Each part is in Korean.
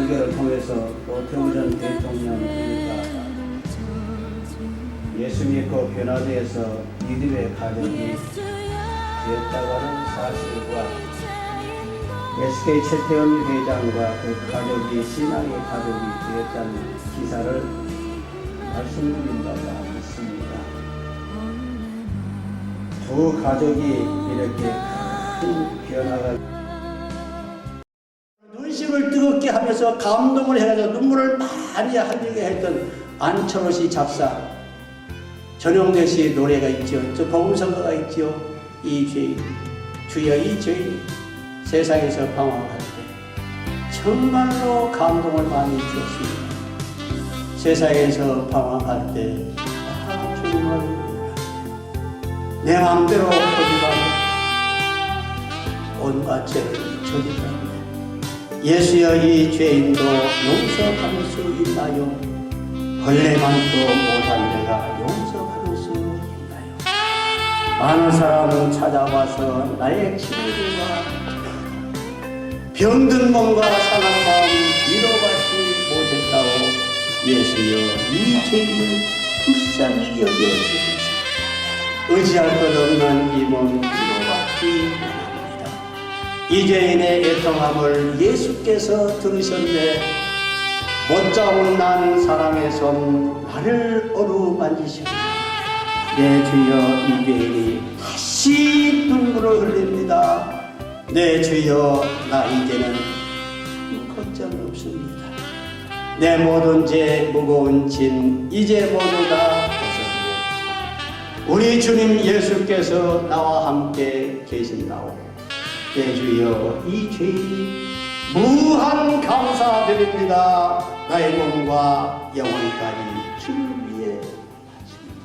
설교를 통해서 노태우 전 대통령 일가 예수 믿고 변화되어서 믿음의 가정이 되었다고 하는 사실과 SK 최태원 회장과 그 가족이 신앙의 가족이 되었다는 기사를 말씀드린 바가 있습니다. 두 가족이 이렇게 큰 변화가 눈 심을 뜨겁게 하면서 감동을 해가지고 눈물을 많이 흘리게 했던 안철호 씨 작사 전용대 씨 노래가 있죠. 저 복음성가가 있죠. 이 죄인 주여 이 죄인 세상에서 방황할 때 정말로 감동을 많이 주었습니다. 세상에서 방황할 때 아, 주님을 내 마음대로 고집하고 온갖 죄를 저질렀네. 예수여 이 죄인도 용서받을 수 있나요? 벌레만도 못한 내가 용서받을 수 있나요? 많은 사람은 찾아와서 나의 치료와 병든 몸과 상한 마음 위로받지 못했다고 예수여 이 죄인을 불쌍히 여겨주소서 의지할 것 없는 이몸 원합니다 이 죄인의 애통함을 예수께서 들으셨네. 못자 온 난 사람의 손 나를 어루만지시고 내 주여 이 죄인이 다시 눈물을 흘립니다. 내 주여 나 이제는 걱정 없습니다. 내 모든 죄 무거운 짐 이제 모두 다 벗었네. 우리 주님 예수께서 나와 함께 계신다오 내 주여 이 죄인이 무한 감사드립니다 나의 몸과 영혼까지 주를 위해 바칩니다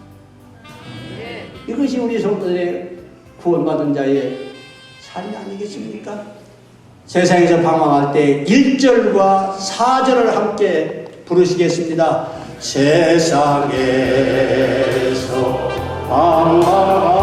이것이 우리 성도들의 구원받은 자의 삶이 아니겠습니까? 세상에서 방황할 때 1절과 4절을 함께 부르시겠습니다. 세상에서 방황할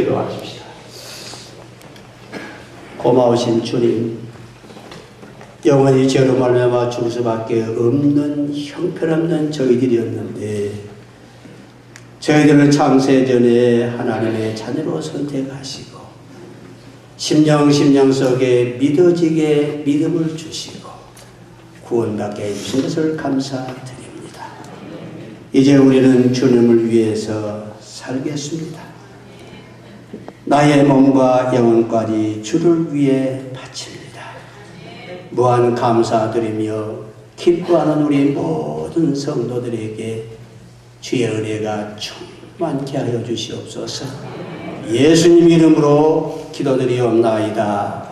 기도하십시다. 고마우신 주님, 영원히 죄로 말미암아 죽을 수밖에 없는 형편없는 저희들이었는데 저희들을 창세 전에 하나님의 자녀로 선택하시고 심령 심령 속에 믿어지게 믿음을 주시고 구원받게 해주신 것을 감사드립니다. 이제 우리는 주님을 위해서 살겠습니다. 나의 몸과 영혼까지 주를 위해 바칩니다. 무한 감사드리며 기뻐하는 우리 모든 성도들에게 주의 은혜가 충만케 하여 주시옵소서. 예수님 이름으로 기도드리옵나이다.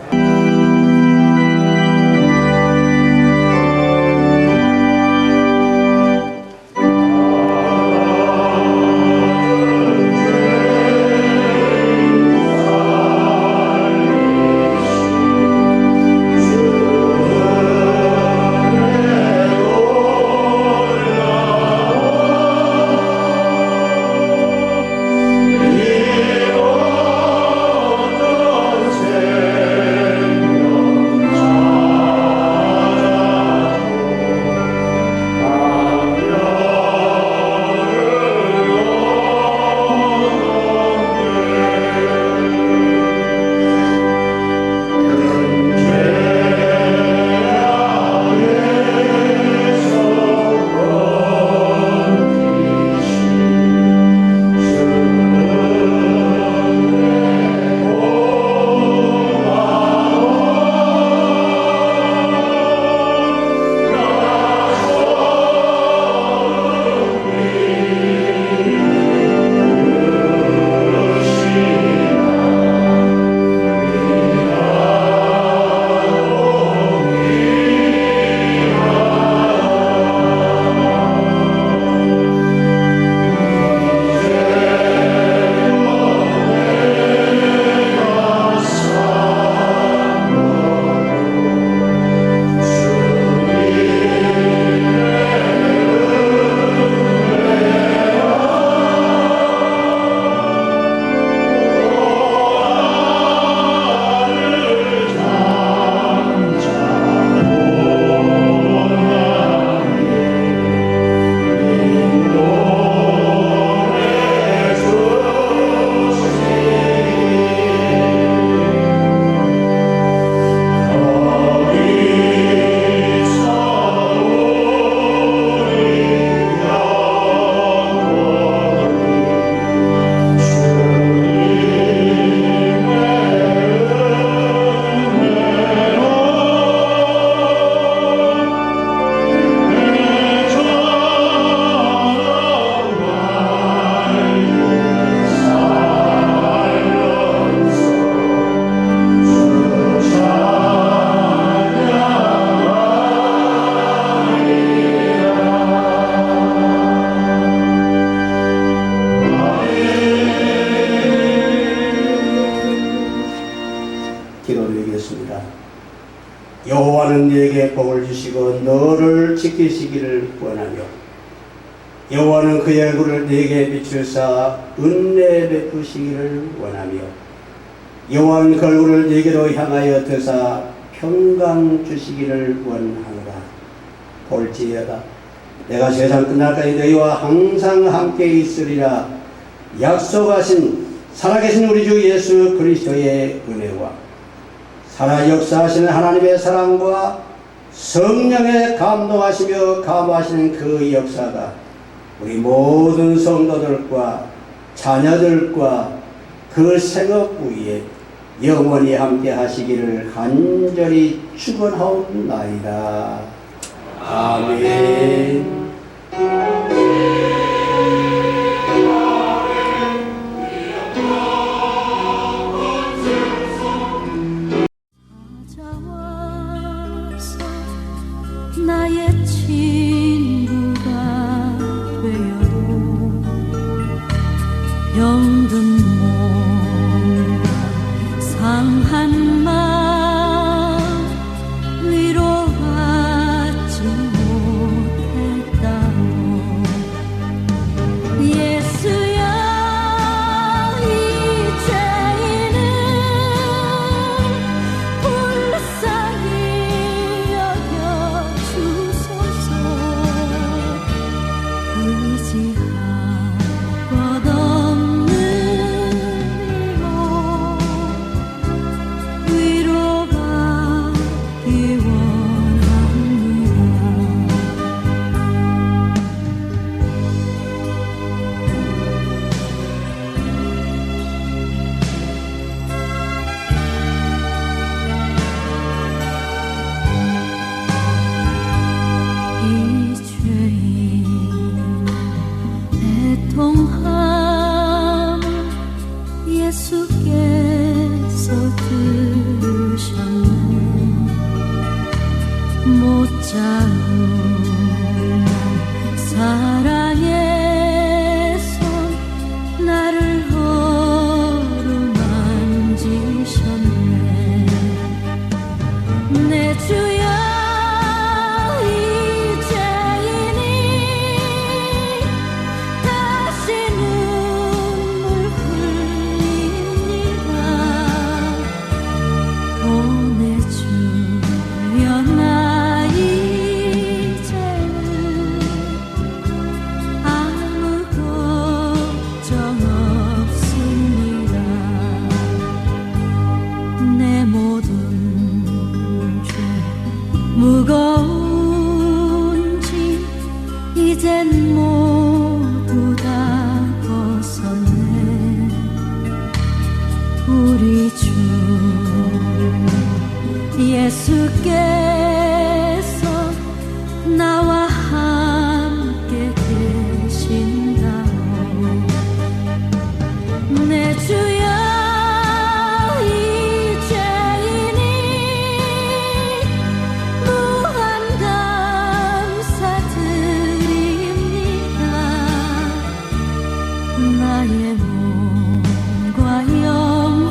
너를 지키시기를 원하며 여호와는 그의 얼굴을 네게 비추사 은혜 베푸시기를 원하며 여호와는 그 얼굴을 네게로 향하여 드사 평강 주시기를 원하노라. 볼지어다. 내가 세상 끝날까지 너희와 항상 함께 있으리라. 약속하신 살아계신 우리 주 예수 그리스도의 은혜와 살아 역사하시는 하나님의 사랑과 성령의 감동하시며 감화하시는 그 역사가 우리 모든 성도들과 자녀들과 그 생업 위에 영원히 함께 하시기를 간절히 축원하옵나이다. 아멘. 병든 몸과 상한